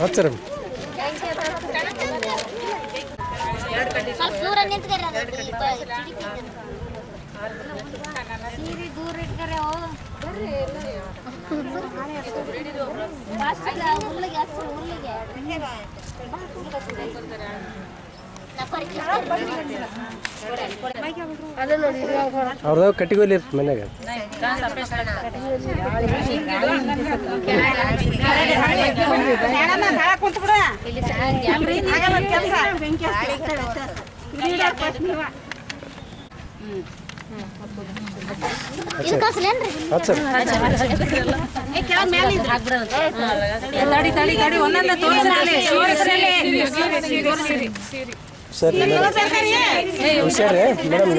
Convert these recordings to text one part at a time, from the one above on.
ಹಚ್ಚರಿ ಸ್ವಲ್ಪ ದೂರ. ಸೀರೆ ದೂರ ಇಟ್ಕರಿ ಹುಲ್ಲಿಗೆ ಹುಲ್ಲಿಗೆ. ಅವ್ರದ್ದು ಕಟ್ಟಿಗೋಲಿ ಇರ್ತ ಮನ್ಯಾಗ ತೋರಿಸ್ರಿ ಒಂದೊಂದ ತೋರಿಸ್ರಲ್ಲಿ ಸರಿ ಹುಷಾರಿ ಮೇಡಮ್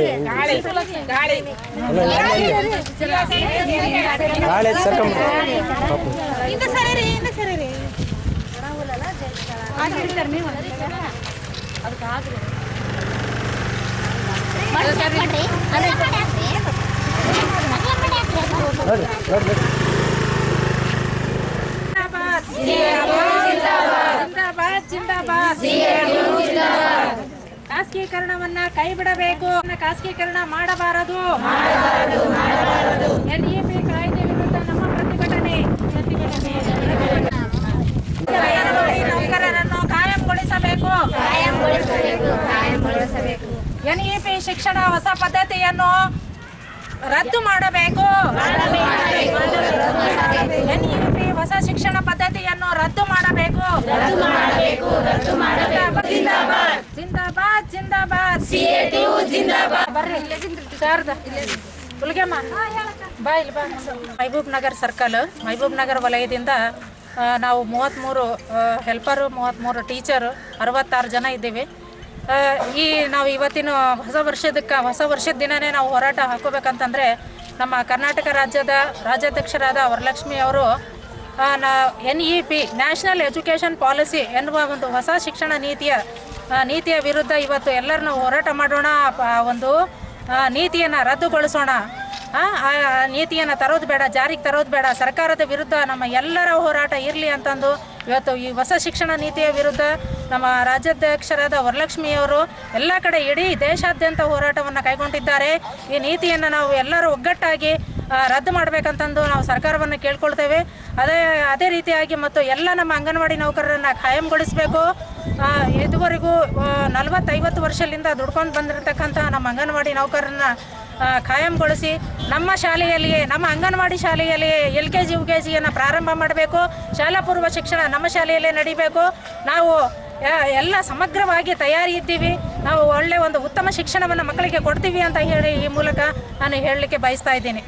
ಗಾಳಿ ಸರ್ಕೊಂಬ ಪಾಪ ಖಾಸಗೀಕರಣವನ್ನ ಕೈ ಬಿಡಬೇಕು ಖಾಸಗೀಕರಣ ಮಾಡಬಾರದು. ಎನ್ಇಪಿ ಕಾಯ್ದೆ ವಿರುದ್ಧ ನಮ್ಮ ಪ್ರತಿಭಟನೆ. ನೌಕರರನ್ನು ಕಾಯಂಗೊಳಿಸಬೇಕು. ಎನ್ಇಪಿ ಶಿಕ್ಷಣ ಹೊಸ ಪದ್ಧತಿಯನ್ನು ರದ್ದು ಮಾಡಬೇಕು. ಎನ್ಇಪಿ ಹೊಸ ಶಿಕ್ಷಣ ಪದ್ಧತಿಯನ್ನು ರದ್ದು ಮಾಡಬೇಕು. ಜಿಂದಾಬಾದ್. ಜಿಂದಾಬಾದ್ ಜಿಂದಾಬಾದ್. ಬರ್ರಿ ಶಾರದ ಹುಲ್ಗೆಮ್ಮ. ಬಾ ಇಲ್ಲಿ ಬಾ. ಮಹಬೂಬ್ ನಗರ್ ಸರ್ಕಲ್. ಮಹಬೂಬ್ ನಗರ್ ವಲಯದಿಂದ ನಾವು ಮೂವತ್ತ್ಮೂರು ಹೆಲ್ಪರು ಮೂವತ್ತ್ಮೂರು ಟೀಚರು ಅರವತ್ತಾರು ಜನ ಇದ್ದೀವಿ. ಈ ನಾವು ಇವತ್ತಿನ ಹೊಸ ವರ್ಷದಕ್ಕೆ ಹೊಸ ವರ್ಷದ ದಿನವೇ ನಾವು ಹೋರಾಟ ಹಾಕೋಬೇಕಂತಂದರೆ ನಮ್ಮ ಕರ್ನಾಟಕ ರಾಜ್ಯದ ರಾಜ್ಯಾಧ್ಯಕ್ಷರಾದ ವರಲಕ್ಷ್ಮಿ ಅವರು N E P national education policy ಎನ್ನುವ ಒಂದು ಹೊಸ ಶಿಕ್ಷಣ ನೀತಿಯ ನೀತಿಯ ವಿರುದ್ಧ ಇವತ್ತು ಎಲ್ಲರನ್ನೂ ಹೋರಾಟ ಮಾಡೋಣ ಒಂದು ನೀತಿಯನ್ನು ರದ್ದುಗೊಳಿಸೋಣ. ಆ, ನೀತಿಯನ್ನು ತರೋದು ಬೇಡ, ಜಾರಿಗೆ ತರೋದು ಬೇಡ, ಸರ್ಕಾರದ ವಿರುದ್ಧ ನಮ್ಮ ಎಲ್ಲರ ಹೋರಾಟ ಇರಲಿ ಅಂತಂದು ಇವತ್ತು ಈ ಹೊಸ ಶಿಕ್ಷಣ ನೀತಿಯ ವಿರುದ್ಧ ನಮ್ಮ ರಾಜ್ಯಾಧ್ಯಕ್ಷರಾದ ವರಲಕ್ಷ್ಮಿಯವರು ಎಲ್ಲ ಕಡೆ ಇಡೀ ದೇಶಾದ್ಯಂತ ಹೋರಾಟವನ್ನು ಕೈಗೊಂಡಿದ್ದಾರೆ. ಈ ನೀತಿಯನ್ನು ನಾವು ಎಲ್ಲರೂ ಒಗ್ಗಟ್ಟಾಗಿ ರದ್ದು ಮಾಡಬೇಕಂತಂದು ನಾವು ಸರ್ಕಾರವನ್ನು ಕೇಳ್ಕೊಳ್ತೇವೆ. ಅದೇ ಅದೇ ರೀತಿಯಾಗಿ ಮತ್ತು ಎಲ್ಲ ನಮ್ಮ ಅಂಗನವಾಡಿ ನೌಕರರನ್ನು ಖಾಯಂಗೊಳಿಸಬೇಕು. ಇದುವರೆಗೂ ನಲವತ್ತೈವತ್ತು ವರ್ಷದಿಂದ ದುಡ್ಕೊಂಡು ಬಂದಿರತಕ್ಕಂಥ ನಮ್ಮ ಅಂಗನವಾಡಿ ನೌಕರರನ್ನ ಖಾಯಂಗೊಳಿಸಿ ನಮ್ಮ ಶಾಲೆಯಲ್ಲಿಯೇ, ನಮ್ಮ ಅಂಗನವಾಡಿ ಶಾಲೆಯಲ್ಲಿ L K G, U K ಜಿಯನ್ನು ಪ್ರಾರಂಭ ಮಾಡಬೇಕು. ಶಾಲಾ ಪೂರ್ವ ಶಿಕ್ಷಣ ನಮ್ಮ ಶಾಲೆಯಲ್ಲೇ ನಡಿಬೇಕು. ನಾವು ಎಲ್ಲ ಸಮಗ್ರವಾಗಿ ತಯಾರಿ ಇದ್ದೀವಿ ನಾವು ಒಳ್ಳೆ ಒಂದು ಉತ್ತಮ ಶಿಕ್ಷಣವನ್ನು ಮಕ್ಕಳಿಗೆ ಕೊಡ್ತೀವಿ ಅಂತ ಹೇಳಿ ಈ ಮೂಲಕ ನಾನು ಹೇಳಲಿಕ್ಕೆ ಬಯಸ್ತಾ ಇದ್ದೀನಿ.